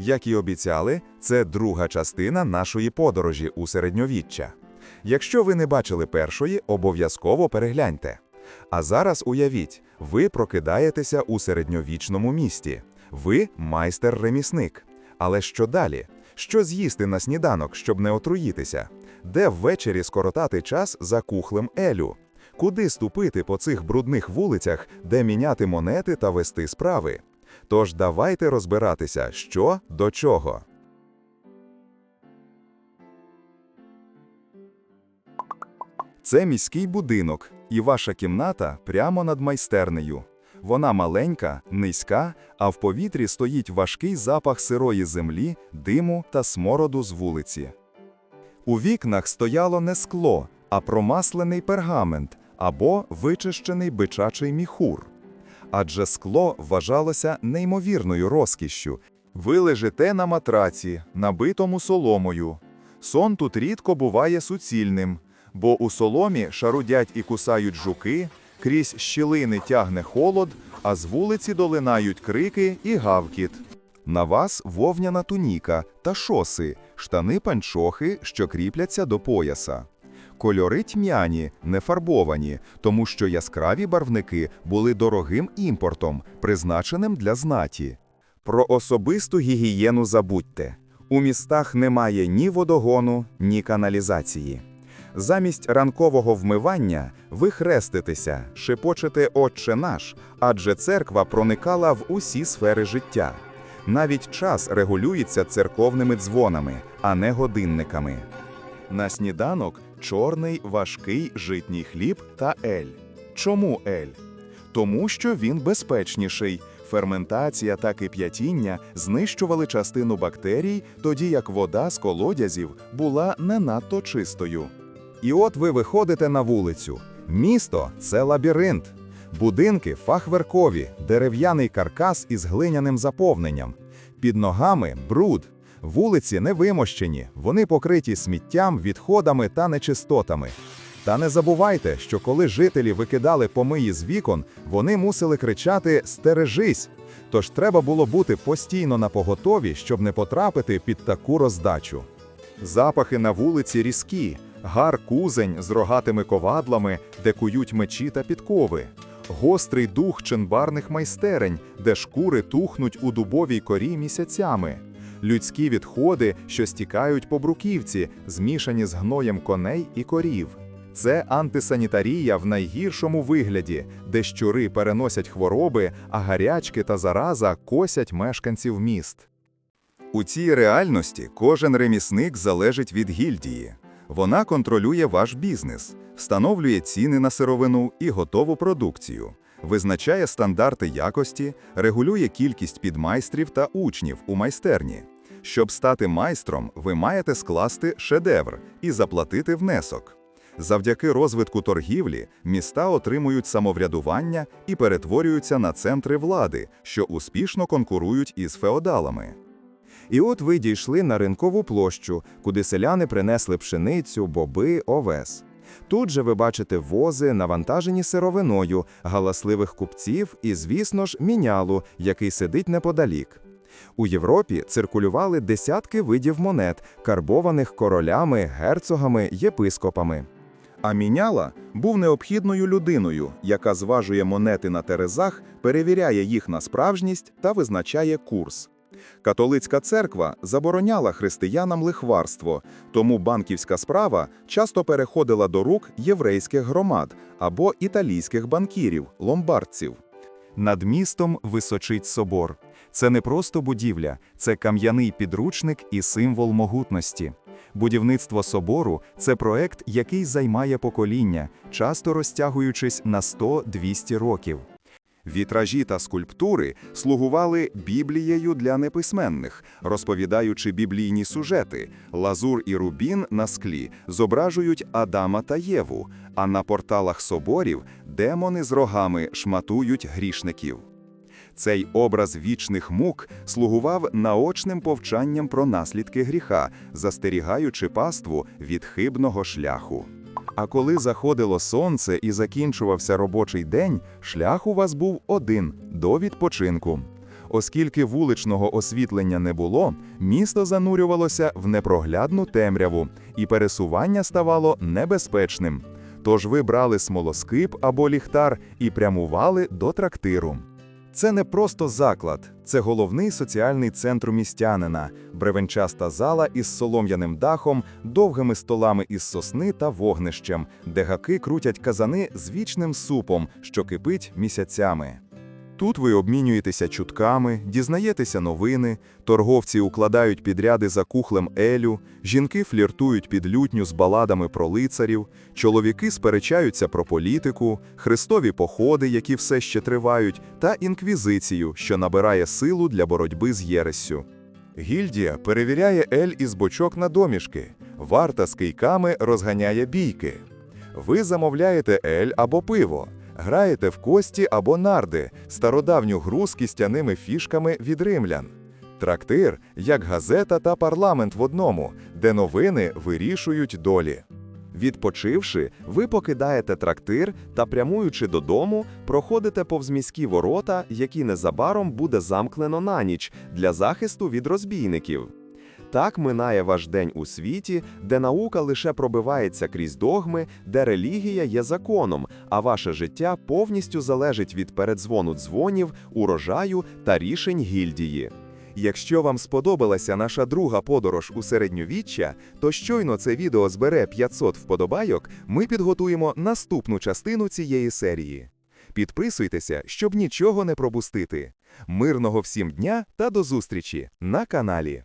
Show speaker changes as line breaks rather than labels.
Як і обіцяли, це друга частина нашої подорожі у середньовіччя. Якщо ви не бачили першої, обов'язково перегляньте. А зараз уявіть, ви прокидаєтеся у середньовічному місті. Ви майстер-ремісник. Але що далі? Що з'їсти на сніданок, щоб не отруїтися? Де ввечері скоротати час за кухлем Елю? Куди ступити по цих брудних вулицях, де міняти монети та вести справи? Тож давайте розбиратися, що до чого. Це міський будинок, і ваша кімната прямо над майстернею. Вона маленька, низька, а в повітрі стоїть важкий запах сирої землі, диму та смороду з вулиці. У вікнах стояло не скло, а промаслений пергамент або вичищений бичачий міхур. Адже скло вважалося неймовірною розкішшю. Ви лежите на матраці, набитому соломою. Сон тут рідко буває суцільним, бо у соломі шарудять і кусають жуки, крізь щілини тягне холод, а з вулиці долинають крики і гавкіт. На вас вовняна туніка та шоси, штани панчохи, що кріпляться до пояса. Кольори тьмяні, не фарбовані, тому що яскраві барвники були дорогим імпортом, призначеним для знаті. Про особисту гігієну забудьте. У містах немає ні водогону, ні каналізації. Замість ранкового вмивання ви хреститеся, шепочете Отче наш, адже церква проникала в усі сфери життя. Навіть час регулюється церковними дзвонами, а не годинниками. На сніданок чорний важкий житній хліб та ель. Чому ель? Тому що він безпечніший. Ферментація та кип'ятіння знищували частину бактерій, тоді як вода з колодязів була не надто чистою. І от ви виходите на вулицю. Місто це лабіринт. Будинки фахверкові, дерев'яний каркас із глиняним заповненням. Під ногами бруд. Вулиці не вимощені, вони покриті сміттям, відходами та нечистотами. Та не забувайте, що коли жителі викидали помиї з вікон, вони мусили кричати Стережись! Тож треба було бути постійно на поготові, щоб не потрапити під таку роздачу. Запахи на вулиці різкі, гар кузень з рогатими ковадлами, де кують мечі та підкови, гострий дух чинбарних майстерень, де шкури тухнуть у дубовій корі місяцями, людські відходи, що стікають по бруківці, змішані з гноєм коней і корів. Це антисанітарія в найгіршому вигляді, де щури переносять хвороби, а гарячки та зараза косять мешканців міст. У цій реальності кожен ремісник залежить від гільдії. Вона контролює ваш бізнес, встановлює ціни на сировину і готову продукцію, визначає стандарти якості, регулює кількість підмайстрів та учнів у майстерні. Щоб стати майстром, ви маєте скласти шедевр і заплатити внесок. Завдяки розвитку торгівлі міста отримують самоврядування і перетворюються на центри влади, що успішно конкурують із феодалами. І от ви дійшли на ринкову площу, куди селяни принесли пшеницю, боби, овес. Тут же ви бачите вози, навантажені сировиною, галасливих купців і, звісно ж, мінялу, який сидить неподалік. У Європі циркулювали десятки видів монет, карбованих королями, герцогами, єпископами. А міняла був необхідною людиною, яка зважує монети на терезах, перевіряє їх на справжність та визначає курс. Католицька церква забороняла християнам лихварство, тому банківська справа часто переходила до рук єврейських громад або італійських банкірів, ломбардців. Над містом височить собор. Це не просто будівля, це кам'яний підручник і символ могутності. Будівництво собору це проект, який займає покоління, часто розтягуючись на 100-200 років. Вітражі та скульптури слугували Біблією для неписьменних, розповідаючи біблійні сюжети. Лазур і рубін на склі зображують Адама та Єву, а на порталах соборів демони з рогами шматують грішників. Цей образ вічних мук слугував наочним повчанням про наслідки гріха, застерігаючи паству від хибного шляху. А коли заходило сонце і закінчувався робочий день, шлях у вас був один до відпочинку. Оскільки вуличного освітлення не було, місто занурювалося в непроглядну темряву, і пересування ставало небезпечним. Тож ви брали смолоскип або ліхтар і прямували до трактиру. Це не просто заклад, це головний соціальний центр містянина, бревенчаста зала із солом'яним дахом, довгими столами із сосни та вогнищем, де гаки крутять казани з вічним супом, що кипить місяцями. Тут ви обмінюєтеся чутками, дізнаєтеся новини, торговці укладають підряди за кухлем елю, жінки фліртують під лютню з баладами про лицарів, чоловіки сперечаються про політику, хрестові походи, які все ще тривають, та інквізицію, що набирає силу для боротьби з єрессю. Гільдія перевіряє ель із бочок на домішки, варта з кийками розганяє бійки. Ви замовляєте ель або пиво, граєте в кості або нарди, стародавню гру з кістяними фішками від римлян. Трактир як газета та парламент в одному, де новини вирішують долі. Відпочивши, ви покидаєте трактир та, прямуючи додому, проходите повз міські ворота, які незабаром буде замкнено на ніч для захисту від розбійників. Так минає ваш день у світі, де наука лише пробивається крізь догми, де релігія є законом, а ваше життя повністю залежить від передзвону дзвонів, урожаю та рішень гільдії. Якщо вам сподобалася наша друга подорож у середньовіччя, то щойно це відео збере 500 вподобайок, ми підготуємо наступну частину цієї серії. Підписуйтеся, щоб нічого не пропустити. Мирного всім дня та до зустрічі на каналі.